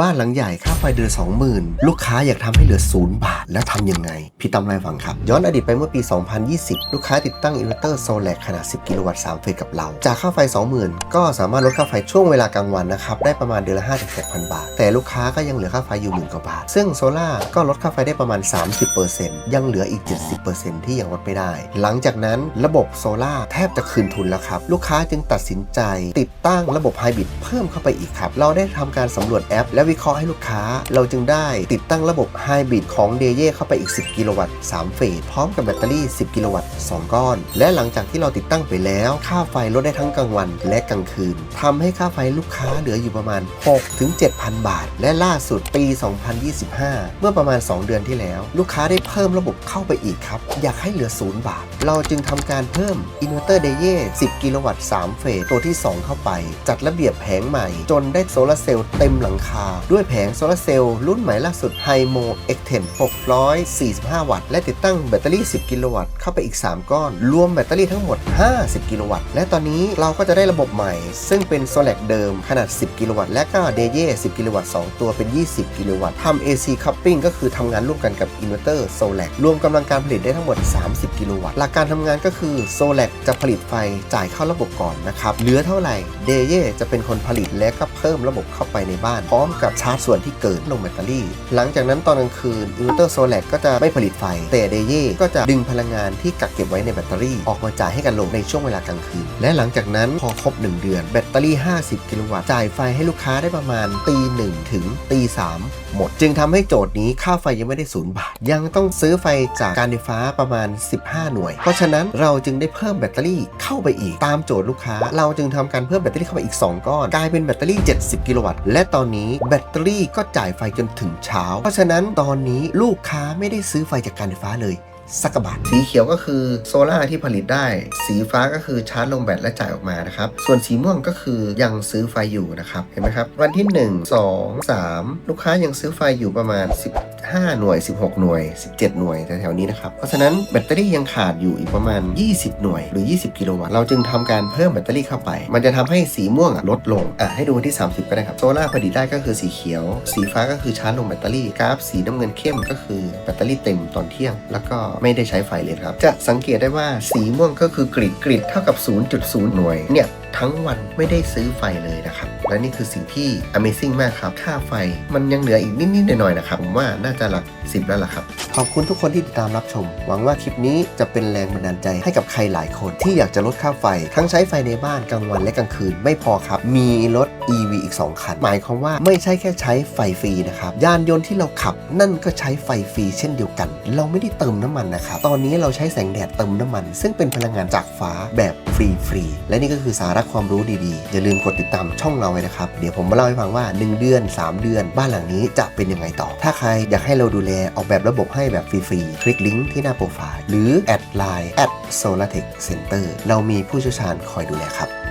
บ้านหลังใหญ่ค่าไฟเดือน20,000 ลูกค้าอยากทำให้เหลือศูนย์บาท แล้วทำยังไง พี่ตั้มเล่าให้ฟังครับ ย้อนอดีตไปเมื่อปี 2020 ลูกค้าติดตั้งอินเวอร์เตอร์โซลาร์ขนาด 10 กิโลวัตต์ 3 เฟสกับเรา จากค่าไฟ 20,000 ก็สามารถลดค่าไฟช่วงเวลากลางวันนะครับ ได้ประมาณเดือนละ 5-6,000 บาท แต่ลูกค้าก็ยังเหลือค่าไฟอยู่หมื่นกว่าบาท ซึ่งโซลาร์ก็ลดค่าไฟได้ประมาณ 30%ยังเหลืออีก 70%ที่ยังลดไม่ได้ หลังจากนั้นระบบโซลาร์แทบจะคืนทุนแล้วครับ ลูกค้าจึงตัดสินใจ ติดตั้งระบบไฮบริดเพิ่มเข้าไปอีกครับ เราได้ทำการสำรวจแอปและวิเคราะห์ให้ลูกค้า เราจึงได้ติดตั้งระบบไฮบริดของเดเย่เข้าไปอีก 10 กิโลวัตต์ 3 เฟส พร้อมกับแบตเตอรี่ 10 กิโลวัตต์ 2 ก้อน และหลังจากที่เราติดตั้งไปแล้ว ค่าไฟลดได้ทั้งกลางวันและกลางคืนทำให้ค่าไฟลูกค้าเหลืออยู่ประมาณ 6 ถึง 7,000 บาท และล่าสุดปี 2025 เมื่อประมาณ 2 เดือนที่แล้ว ลูกค้าได้เพิ่มระบบเข้าไปอีกครับ อยากให้เหลือ 0 บาท เราจึงทำการเพิ่มอินเวอร์เตอร์เดเย่10 กิโลวัตต์ 3 เฟส ตัวที่ 2 เข้าไป จัดระเบียบแผงใหม่ จนได้โซลาเซลล์เต็มหลังคาด้วยแผงโซลาร์เซลล์รุ่นใหม่ล่าสุด h y m o X10 645 วัตต์ และติดตั้งแบตเตอรี่ 10 กิโลวัตต์ เข้าไปอีก 3 ก้อน รวมแบตเตอรี่ทั้งหมด 50 กิโลวัตต์ และตอนนี้เราก็จะได้ระบบใหม่ ซึ่งเป็นโซล a r เดิมขนาด 10 กิโลวัตต์ และก็เดเย่ 10 กิโลวัตต์ 2 ตัวเป็น 20 กิโลวัตต์ทำ AC coupling ก็คือทำงานร่วมกันกับอินเวอร์เตอร์โซล a r รวมกำลังการผลิตได้ทั้งหมด 30 กิโลวัตต์ หลักการทำงานก็คือโซล a r จะผลิตไฟจ่ายเข้าระบบก่อนนะครับ เหลือเท่าไหร่ เดเย่จะเป็นคนผลิตและก็เพิ่มระบบเข้าไปในบ้าน พร้อมกับชาร์จส่วนที่เกิดลงแบตเตอรี่ หลังจากนั้นตอนกลางคืนอินเวอร์เตอร์โซล a r ก็จะไม่ผลิตไฟ แต่เดเย่ก็จะดึงพลังงานที่กักเก็บไว้ในแบตเตอรี่ ออกมาจ่ายให้กันลงในช่วงเวลากลางคืน และหลังจากนั้นพอครบ 1 เดือนแบตเตอรี่ 50 กิโลวัตต์จ่ายไฟให้ลูกค้าได้ประมาณตีหนึ่งถึงตีสามหมด จึงทำให้โจทย์นี้ค่าไฟยังไม่ได้ศูนย์บาท ยังต้องซื้อไฟจากการไฟฟ้าประมาณ 15 หน่วย เพราะฉะนั้นเราจึงได้เพิ่มแบตเตอรี่เข้าไปอีกตามโจทย์ลูกค้า เราจึงทำการเพิ่มแบตเตอรี่เข้าไปอีก 2 ก้อน กลายเป็นแบตเตอรี่ 70 กิโลวัตต์ และตอนนี้แบตเตอรี่ก็จ่ายไฟจนถึงเช้า เพราะฉะนั้นตอนนี้ลูกค้าไม่ได้ซื้อไฟจากการไฟฟ้าเลยสักบาทสีเขียวก็คือโซลาที่ผลิตได้ สีฟ้าก็คือชาร์จลงแบตและจ่ายออกมานะครับ ส่วนสีม่วงก็คือยังซื้อไฟอยู่นะครับ เห็นไหมครับ วันที่ 1 2 3 ลูกค้ายังซื้อไฟอยู่ประมาณ 5 หน่วย 16 หน่วย 17 หน่วยแถวๆนี้นะครับ เพราะฉะนั้นแบตเตอรี่ยังขาดอยู่อีกประมาณ 20 หน่วยหรือ 20 กิโลวัตต์ เราจึงทำการเพิ่มแบตเตอรี่เข้าไป มันจะทำให้สีม่วงลดลง อะให้ดูที่ 30 ก็ได้ครับโซล่าผลิตได้ก็คือสีเขียว สีฟ้าก็คือชาร์จลงแบตเตอรี่กราฟสีน้ำเงินเข้มก็คือแบตเตอรี่เต็มตอนเที่ยง แล้วก็ไม่ได้ใช้ไฟเลยครับ จะสังเกตได้ว่าสีม่วงก็คือกริดกริดเท่ากับ 0.0 หน่วยเนี่ย ทั้งวันไม่ได้ซื้อไฟเลยนะครับ และนี่คือสิ่งที่ Amazing มากครับ ค่าไฟมันยังเหลืออีกนิดๆหน่อยๆนะครับผมว่าน่าจะหลักสิบแล้วล่ะครับ ขอบคุณทุกคนที่ติดตามรับชม หวังว่าคลิปนี้จะเป็นแรงบันดาลใจให้กับใครหลายคนที่อยากจะลดค่าไฟ ทั้งใช้ไฟในบ้านกลางวันและกลางคืนไม่พอครับ มีรถ EV อีก 2 คัน หมายความว่าไม่ใช่แค่ใช้ไฟฟรีนะครับ ยานยนต์ที่เราขับนั่นก็ใช้ไฟฟรีเช่นเดียวกัน เราไม่ได้เติมน้ำมันนะครับ ตอนนี้เราใช้แสงแดดเติมน้ำมัน ซึ่งเป็นพลังงานจากฟ้าแบบฟรีฟรีๆและนี่ก็คือสาระความรู้ดีๆ อย่าลืมกดติดตามช่องเราไว้นะครับ เดี๋ยวผมมาเล่าให้ฟังว่า 1 เดือน 3 เดือน บ้านหลังนี้จะเป็นยังไงต่อ ถ้าใครอยากให้เราดูแลออกแบบระบบให้แบบฟรีๆ คลิกลิงก์ที่หน้าโปรไฟล์ หรือแอดไลน์แอดโซลาเทคเซ็นเตอร์เรามีผู้เชี่ยวชาญคอยดูแลครับ